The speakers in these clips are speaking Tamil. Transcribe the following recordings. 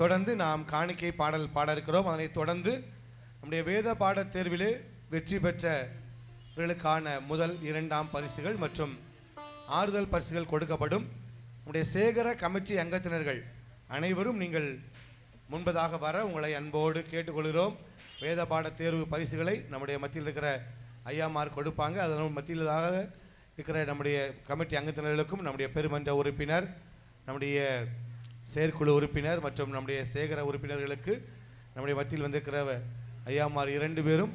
தொடர்ந்து நாம் காணிக்கை பாடல் பாட இருக்கிறோம். அதனைத் தொடர்ந்து நம்முடைய வேத பாட தேர்விலே வெற்றி பெற்றவர்களுக்கான முதல் இரண்டாம் பரிசுகள் மற்றும் ஆறுதல் பரிசுகள் கொடுக்கப்படும். நம்முடைய சேகர கமிட்டி அங்கத்தினர்கள் அனைவரும் நீங்கள் முன்பதாக வர உங்களை அன்போடு கேட்டுக்கொள்கிறோம். வேத பாட தேர்வு பரிசுகளை நம்முடைய மத்தியில் இருக்கிற ஐயாமார் கொடுப்பாங்க. அதன் மத்தியிலாக இருக்கிற நம்முடைய கமிட்டி அங்கத்தினர்களுக்கும் நம்முடைய பெருமன்ற உறுப்பினர் நம்முடைய செயற்குழு உறுப்பினர் மற்றும் நம்முடைய சேகர உறுப்பினர்களுக்கு நம்முடைய மத்தியில் வந்திருக்கிற ஐயாமார் இரண்டு பேரும்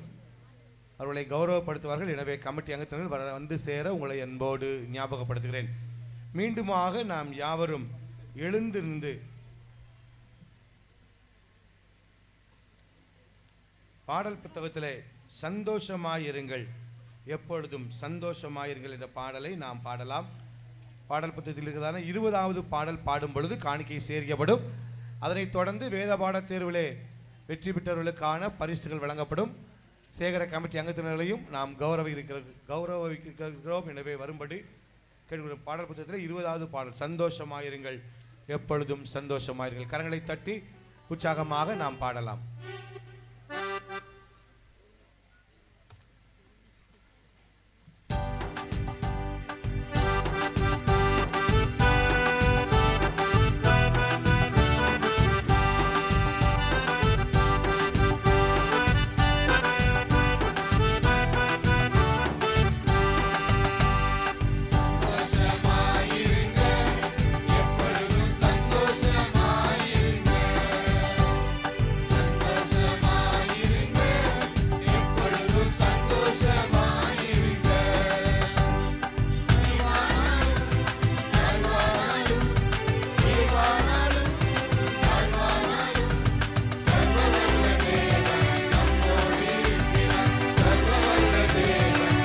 அவர்களை கௌரவப்படுத்துவார்கள். எனவே கமிட்டி அங்கத்தினர்கள் வர வந்து சேர உங்களை அன்போடு ஞாபகப்படுத்துகிறேன். மீண்டுமாக நாம் யாவரும் எழுந்து நின்று பாடல் புத்தகத்திலே சந்தோஷமாயிருங்கள். எப்பொழுதும் சந்தோஷமாயிருங்கள் என்ற பாடலை நாம் பாடலாம். பாடல் புத்தகத்தில் இருக்கிறதான இருபதாவது பாடல் பாடும் பொழுது காணிக்கை சேர்க்கப்படும். அதனைத் தொடர்ந்து வேத பாட தேர்விலே வெற்றி பெற்றவர்களுக்கான பரிசுகள் வழங்கப்படும். சேகர கமிட்டி அங்கத்தினர்களையும் நாம் கௌரவ இருக்கிற கௌரவிக்கிறோம் எனவே வரும்படி கேட்கிறோம் பாடல் புத்தகத்தில் இருபதாவது பாடல் சந்தோஷமாயிருங்கள். எப்பொழுதும் சந்தோஷமாயிருங்கள். கரங்களை தட்டி உற்சாகமாக நாம் பாடலாம்.